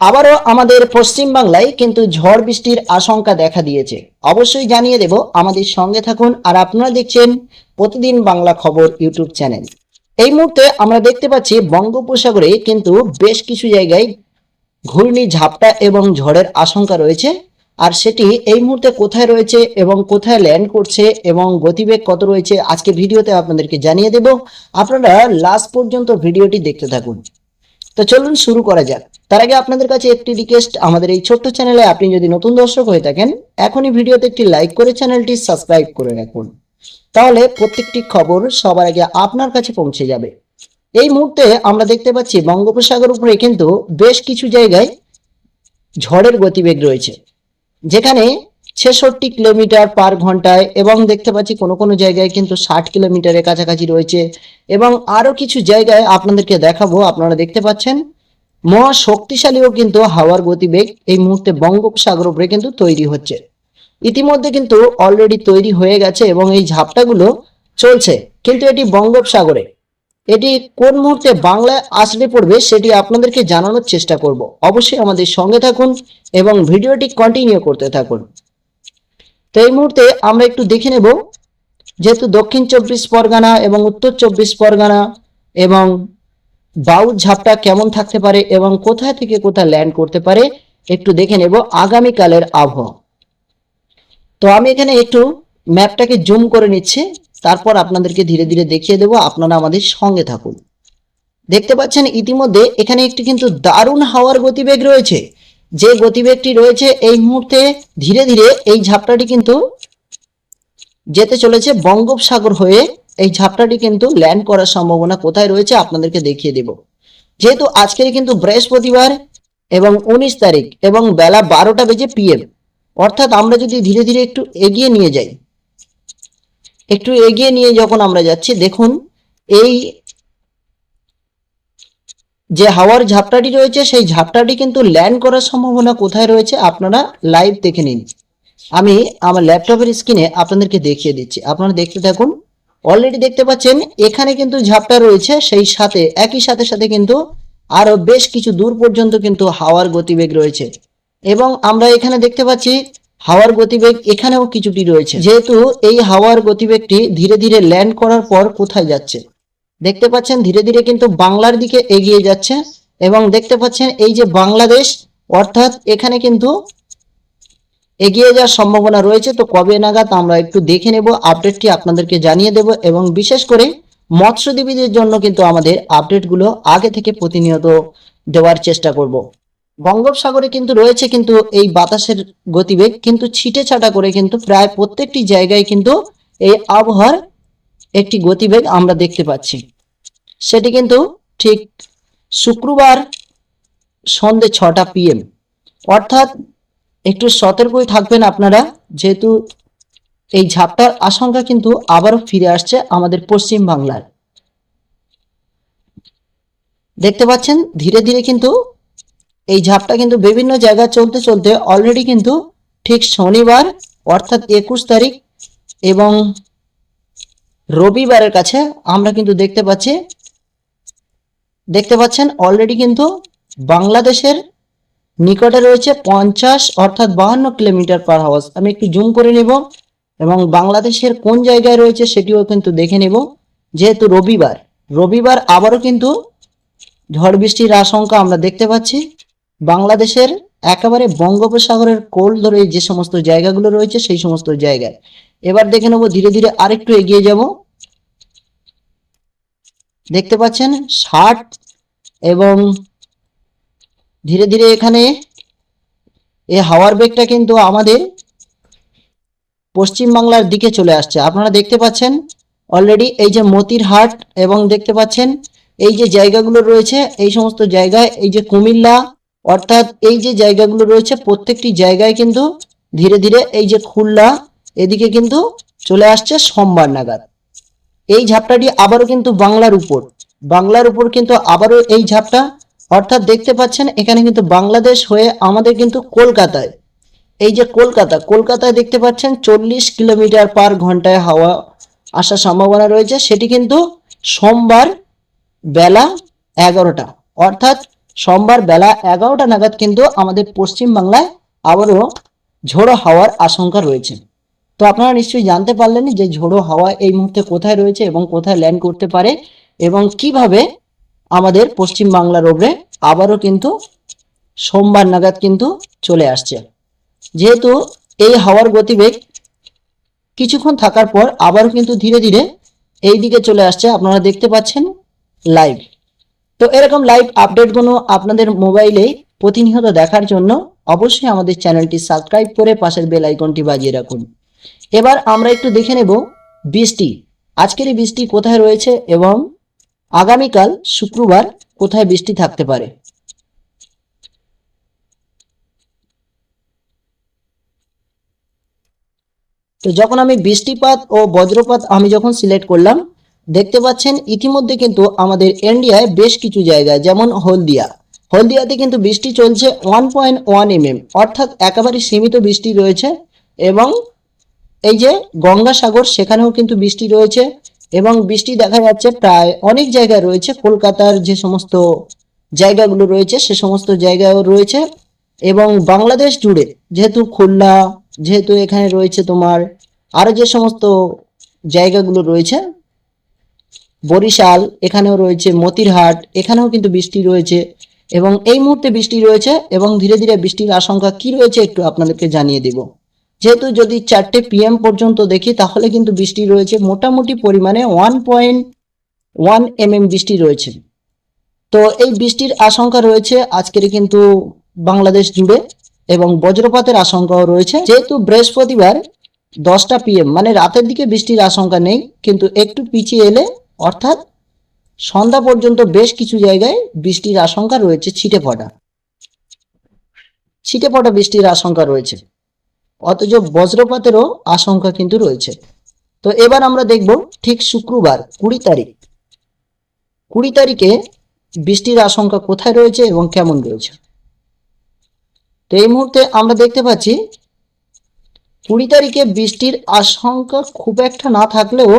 আবারও আমাদের পশ্চিম বাংলায় কিন্তু ঝড় বৃষ্টির আশঙ্কা দেখা দিয়েছে। অবশ্যই জানিয়ে দেব আমাদের সঙ্গে থাকুন আর আপনারা দেখছেন প্রতিদিন বাংলা খবর ইউটিউব চ্যানেল। এই মুহূর্তে আমরা দেখতে পাচ্ছি বঙ্গোপসাগরে কিন্তু বেশ কিছু জায়গায় ঘূর্ণি ঝাপটা এবং ঝড়ের আশঙ্কা রয়েছে। আর সেটি এই মুহূর্তে কোথায় রয়েছে এবং কোথায় ল্যান্ড করছে এবং গতিবেগ কত রয়েছে আজকে ভিডিওতে আপনাদেরকে জানিয়ে দেব। আপনারা লাস্ট পর্যন্ত ভিডিওটি দেখতে থাকুন। তো চলুন শুরু করা যাক। তার আগে আপনাদের কাছে একটি রিকোয়েস্ট আমাদের এই ছোট্ট চ্যানেলে আপনি যদি নতুন দর্শক হয়ে থাকেন, এখনই ভিডিওতে একটি লাইক করে চ্যানেলটি সাবস্ক্রাইব করে রাখুন। তাহলে প্রত্যেকটি খবর সবার আগে আপনার কাছে পৌঁছে যাবে। এই মুহূর্তে আমরা দেখতে পাচ্ছি বঙ্গোপসাগর উপরে কিন্তু বেশ কিছু জায়গায় ঝড়ের গতিবেগ রয়েছে, যেখানে ছেষট্টি কিলোমিটার পার ঘন্টায় এবং দেখতে পাচ্ছি কোনো কোনো জায়গায় কিন্তু ষাট কিলোমিটারের কাছাকাছি রয়েছে। এবং আরও কিছু জায়গায় আপনাদেরকে দেখাবো, আপনারা দেখতে পাচ্ছেন। মহা শক্তিশালীও কিন্তু হাওয়ার গতিবেগ এই মুহূর্তে বঙ্গোপসাগর উপরে কিন্তু তৈরি হচ্ছে। ইতিমধ্যে কিন্তু অলরেডি তৈরি হয়ে গেছে এবং এই ঝাপটাগুলো চলছে। কিন্তু এটি বঙ্গোপসাগরে, এটি কোন মুহূর্তে বাংলায় আসলে পড়বে সেটি আপনাদেরকে জানানোর চেষ্টা করব। অবশ্যই আমাদের সঙ্গে থাকুন এবং ভিডিওটি কন্টিনিউ করতে থাকুন। তো এই মুহূর্তে আমরা একটু দেখে নেব যেহেতু দক্ষিণ চব্বিশ পরগনা এবং উত্তর চব্বিশ পরগনা এবং বাউর ঝাপটা কেমন থাকতে পারে এবং কোথায় থেকে কোথায় ল্যান্ড করতে পারে একটু দেখে নেব আগামীকালের আবহাওয়া। তো আমি এখানে একটু ম্যাপটাকে জুম করে নিচ্ছি, তারপর আপনাদেরকে ধীরে ধীরে দেখিয়ে দেবো, আপনারা আমাদের সঙ্গে থাকুন। দেখতে পাচ্ছেন ইতিমধ্যে এখানে একটি কিন্তু দারুণ হাওয়ার গতিবেগ রয়েছে। যে গতিবেগটি রয়েছে এই মুহূর্তে ধীরে ধীরে এই ঝাপটাটি কিন্তু যেতে চলেছে বঙ্গোপসাগর হয়ে। এই ঝাপটাটি কিন্তু ল্যান্ড করার সম্ভাবনা কোথায় রয়েছে আপনাদেরকে দেখিয়ে দেব। যেহেতু আজকের কিন্তু বৃহস্পতিবার এবং উনিশ তারিখ এবং বেলা বারোটা বেজে পিএম, অর্থাৎ আমরা যদি ধীরে ধীরে একটু এগিয়ে নিয়ে যাই, একটু এগিয়ে নিয়ে যখন আমরা যাচ্ছি, দেখুন, এই যে হাওয়ার ঝাপটাটি রয়েছে, সেই ঝাপটাটি কিন্তু ল্যান্ড করার সম্ভাবনা কোথায় রয়েছে আপনারা লাইভ দেখে নিন। আমি আমার ল্যাপটপের স্ক্রিনে আপনাদেরকে দেখিয়ে দিচ্ছি। আপনারা দেখতে থাকুন। অলরেডি দেখতে পাচ্ছেন, এখানে কিন্তু ঝাপটা রয়েছে, সেই সাথে, একই সাথে সাথে কিন্তু আরও বেশ কিছু দূর পর্যন্ত কিন্তু হাওয়ার গতিবেগ রয়েছে। এবং আমরা এখানে দেখতে পাচ্ছি, হাওয়ার গতিবেগ এখানেও কিছুটি রয়েছে। যেহেতু এই হাওয়ার গতিবেগটি ধীরে ধীরে ল্যান্ড করার পর কোথায় যাচ্ছে দেখতে পাচ্ছেন ধীরে ধীরে কিন্তু বাংলার দিকে এগিয়ে যাচ্ছে এবং দেখতে পাচ্ছেন এই যে বাংলাদেশ, অর্থাৎ এখানে কিন্তু এগিয়ে যাওয়ার সম্ভাবনা রয়েছে। তো কবে নাগাদ আমরা একটু দেখে নেব আপডেটটি আপনাদেরকে জানিয়ে দেব এবং বিশেষ করে মৎস্যজীবীদের জন্য কিন্তু আমাদের আপডেটগুলো আগে থেকে প্রতিনিয়ত দেওয়ার চেষ্টা করব। বঙ্গোপসাগরে কিন্তু রয়েছে কিন্তু এই বাতাসের গতিবেগ, কিন্তু ছিটে ছাটা করে কিন্তু প্রায় প্রত্যেকটি জায়গায় কিন্তু এই আবহাওয়ার একটি গতিবেগ আমরা দেখতে পাচ্ছি। সেটি কিন্তু ঠিক শুক্রবার সন্ধে ছটা পিএম অর্থাৎ একটু সতর্কই থাকবেন আপনারা, যেহেতু এই ঝাপটার আশঙ্কা কিন্তু আবারও ফিরে আসছে আমাদের পশ্চিম বাংলার। দেখতে পাচ্ছেন, ধীরে ধীরে কিন্তু এই ঝাপটা কিন্তু বিভিন্ন জায়গায় চলতে চলতে অলরেডি কিন্তু ঠিক শনিবার, অর্থাৎ একুশ তারিখ এবং রবিবারের কাছে আমরা কিন্তু দেখতে পাচ্ছি দেখতে পাচ্ছেন অলরেডি কিন্তু বাংলাদেশের নিকটে রয়েছে পঞ্চাশ অর্থাৎ বাহান্ন কিলোমিটার পার হাওয়ার্স আমি একটু জুম করে নেব এবং বাংলাদেশের কোন জায়গায় রয়েছে সেটিও কিন্তু দেখে নেব, যেহেতু রবিবার। রবিবার আবারও কিন্তু ঝড় বৃষ্টির আশঙ্কা আমরা দেখতে পাচ্ছি। বাংলাদেশের একেবারে বঙ্গোপসাগরের কোল ধরে যে সমস্ত জায়গাগুলো রয়েছে সেই সমস্ত জায়গায়। এবার দেখে নেব, ধীরে ধীরে আরেকটু এগিয়ে যাব। দেখতে পাচ্ছেন, ষাট এবং ধীরে ধীরে এখানে এই হাওয়ার বেগটা কিন্তু আমাদের পশ্চিম বাংলার দিকে চলে আসছে। আপনারা দেখতে পাচ্ছেন অলরেডি এই যে মতির হাট এবং দেখতে পাচ্ছেন এই যে জায়গাগুলো রয়েছে, এই সমস্ত জায়গায় এই যে কুমিল্লা, অর্থাৎ এই যে জায়গাগুলো রয়েছে, প্রত্যেকটি জায়গায় কিন্তু ধীরে ধীরে এই যে খুলনা, এদিকে কিন্তু চলে আসছে সোমবার নাগাদ। এই ঝাপটাটি আবারও কিন্তু বাংলার উপর। বাংলার উপর কিন্তু আবারও এই ঝাপটা। অর্থাৎ দেখতে পাচ্ছেন, এখানে কিন্তু বাংলাদেশ হয়ে আমাদের কিন্তু কলকাতায়, এই যে কলকাতা, কলকাতায় দেখতে পাচ্ছেন চল্লিশ কিলোমিটার পার ঘন্টায় হাওয়া আসার সম্ভাবনা রয়েছে। সেটি কিন্তু সোমবার বেলা এগারোটা, অর্থাৎ সোমবার বেলা এগারোটা নাগাদ কিন্তু আমাদের পশ্চিম বাংলায় আবারও ঝোড়ো হাওয়ার আশঙ্কা রয়েছে। তো আপনারা নিশ্চয়ই জানতে পারলেন যে ঝোড়ো হাওয়া এই মুহূর্তে কোথায় রয়েছে এবং কোথায় ল্যান্ড করতে পারে। এবং কীভাবে আমাদের পশ্চিম বাংলার ওপরে আবারও কিন্তু সোমবার নাগাদ কিন্তু চলে আসছে। যেহেতু এই হাওয়ার গতিবেগ কিছুক্ষণ থাকার পর আবারও কিন্তু ধীরে ধীরে এই দিকে চলে আসছে, আপনারা দেখতে পাচ্ছেন লাইভ তো এরকম লাইভ আপডেটগুলো আপনাদের মোবাইলে প্রতিনিয়ত দেখার জন্য অবশ্যই আমাদের চ্যানেলটি সাবস্ক্রাইব করে পাশের বেল আইকনটি বাজিয়ে রাখুন। এবার আমরা একটু দেখে নেব বৃষ্টি। আজকের এই বৃষ্টি কোথায় রয়েছে এবং আগামীকাল শুক্রবার কোথায় বৃষ্টি থাকতে পারে? তো যখন আমি বৃষ্টিপাত ও বজ্রপাত আমি যখন সিলেক্ট করলাম, দেখতে পাচ্ছেন ইতিমধ্যে কিন্তু আমাদের ইন্ডিয়ায় বেশ কিছু জায়গায়, যেমন হলদিয়া। হলদিয়াতে কিন্তু বৃষ্টি চলছে ওয়ান পয়েন্ট ওয়ান এমএম অর্থাৎ একেবারে সীমিত বৃষ্টি রয়েছে এবং এই যে গঙ্গাসাগর, সেখানেও কিন্তু বৃষ্টি রয়েছে। এবং বৃষ্টি দেখা যাচ্ছে প্রায় অনেক জায়গায় রয়েছে। কলকাতার যে সমস্ত জায়গাগুলো রয়েছে, সে সমস্ত জায়গায়ও রয়েছে এবং বাংলাদেশ জুড়ে যেহেতু খুলনা, যেহেতু এখানে রয়েছে তোমার আরও যে সমস্ত জায়গাগুলো রয়েছে, বরিশাল, এখানেও রয়েছে মতিরহাট, এখানেও কিন্তু বৃষ্টি রয়েছে এবং এই মুহূর্তে বৃষ্টি রয়েছে এবং ধীরে ধীরে বৃষ্টির আশঙ্কা কি রয়েছে একটু আপনাদেরকে জানিয়ে দেব। যেহেতু যদি চারটে পিএম পর্যন্ত দেখি, তাহলে কিন্তু বৃষ্টি রয়েছে। মোটামুটি পরিমাণে ওয়ান পয়েন্ট ওয়ান এমএম বৃষ্টি রয়েছে। তো এই বৃষ্টির আশঙ্কা রয়েছে আজকের কিন্তু বাংলাদেশ জুড়ে এবং বজ্রপাতের আশঙ্কাও রয়েছে। যেহেতু বৃহস্পতিবার দশটা পিএম মানে রাতের দিকে বৃষ্টির আশঙ্কা নেই, কিন্তু একটু পিছিয়ে এলে, অর্থাৎ সন্ধ্যা পর্যন্ত বেশ কিছু জায়গায় বৃষ্টির আশঙ্কা রয়েছে, ছিটে পড়া। ছিটে পড়া বৃষ্টির আশঙ্কা রয়েছে। অথচ বজ্রপাতেরও আশঙ্কা কিন্তু রয়েছে। তো এবার আমরা দেখব ঠিক শুক্রবার, কুড়ি তারিখ। কুড়ি তারিখে বৃষ্টির আশঙ্কা কোথায় রয়েছে এবং কেমন রয়েছে? তো এই মুহূর্তে আমরা দেখতে পাচ্ছি, কুড়ি তারিখে বৃষ্টির আশঙ্কা খুব একটা না থাকলেও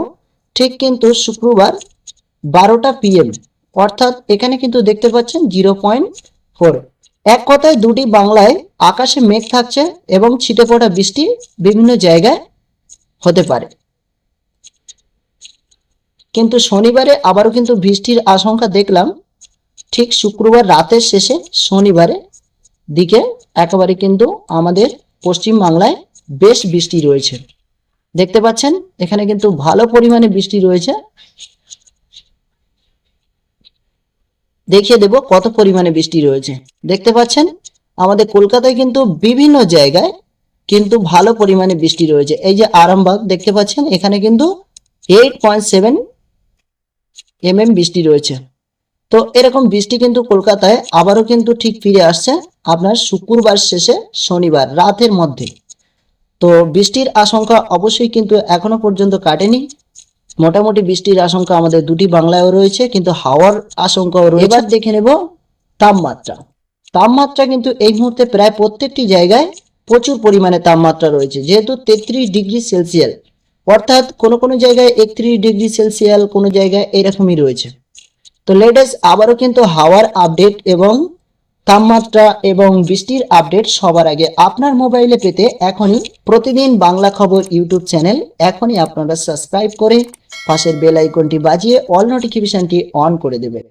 ঠিক কিন্তু শুক্রবার বারোটা পিএম অর্থাৎ এখানে কিন্তু দেখতে পাচ্ছেন জিরো পয়েন্ট ফোর এক কথায় দুটি বাংলায় আকাশে মেঘ থাকছে এবং ছিটে পড়া বৃষ্টি বিভিন্ন জায়গায় হতে পারে। কিন্তু শনিবারে আবারও কিন্তু বৃষ্টির আশঙ্কা দেখলাম। ঠিক শুক্রবার রাতের শেষে শনিবারে দিকে একেবারে কিন্তু আমাদের পশ্চিম বাংলায় বেশ বৃষ্টি রয়েছে। দেখতে পাচ্ছেন, এখানে কিন্তু ভালো পরিমাণে বৃষ্টি রয়েছে। দেখিয়ে দেব কত পরিমাণে বৃষ্টি রয়েছে। দেখতে পাচ্ছেন? আমাদের কলকাতায় কিন্তু বিভিন্ন জায়গায় কিন্তু ভালো পরিমাণে বৃষ্টি রয়েছে। এই যে আরামবাগ, দেখতে পাচ্ছেন? এখানে কিন্তু এইট পয়েন্ট সেভেন এমএম বৃষ্টি রয়েছে। তো এরকম বৃষ্টি কিন্তু কলকাতায় আবারও কিন্তু ঠিক ফিরে আসছে আপনার শুক্রবার শেষে শনিবার, রাতের মধ্যে। তো বৃষ্টির আশঙ্কা অবশ্যই কিন্তু এখনও পর্যন্ত কাটেনি। মোটামুটি বৃষ্টির আশঙ্কা আমাদের দুটি বাংলায়ও রয়েছে, কিন্তু হাওয়ার আশঙ্কাও রয়েছে। এবার দেখে নেব তাপমাত্রা। তাপমাত্রা কিন্তু এই মুহূর্তে প্রায় প্রত্যেকটি জায়গায় প্রচুর পরিমাণে তাপমাত্রা রয়েছে, যেহেতু তেত্রিশ ডিগ্রি সেলসিয়াল অর্থাৎ কোনো কোনো জায়গায় একত্রিশ ডিগ্রি সেলসিয়াল কোনো জায়গায় এরকমই রয়েছে। তো লেটেস্ট আবারও কিন্তু হাওয়ার আপডেট এবং তাপমাত্রা এবং বৃষ্টির আপডেট সবার আগে আপনার মোবাইলে পেতে এখনই প্রতিদিন বাংলা খবর ইউটিউব চ্যানেল এখনই আপনারা সাবস্ক্রাইব করে পাশের বেল আইকনটি বাজিয়ে অল নোটিফিকেশনটি অন করে দেবেন।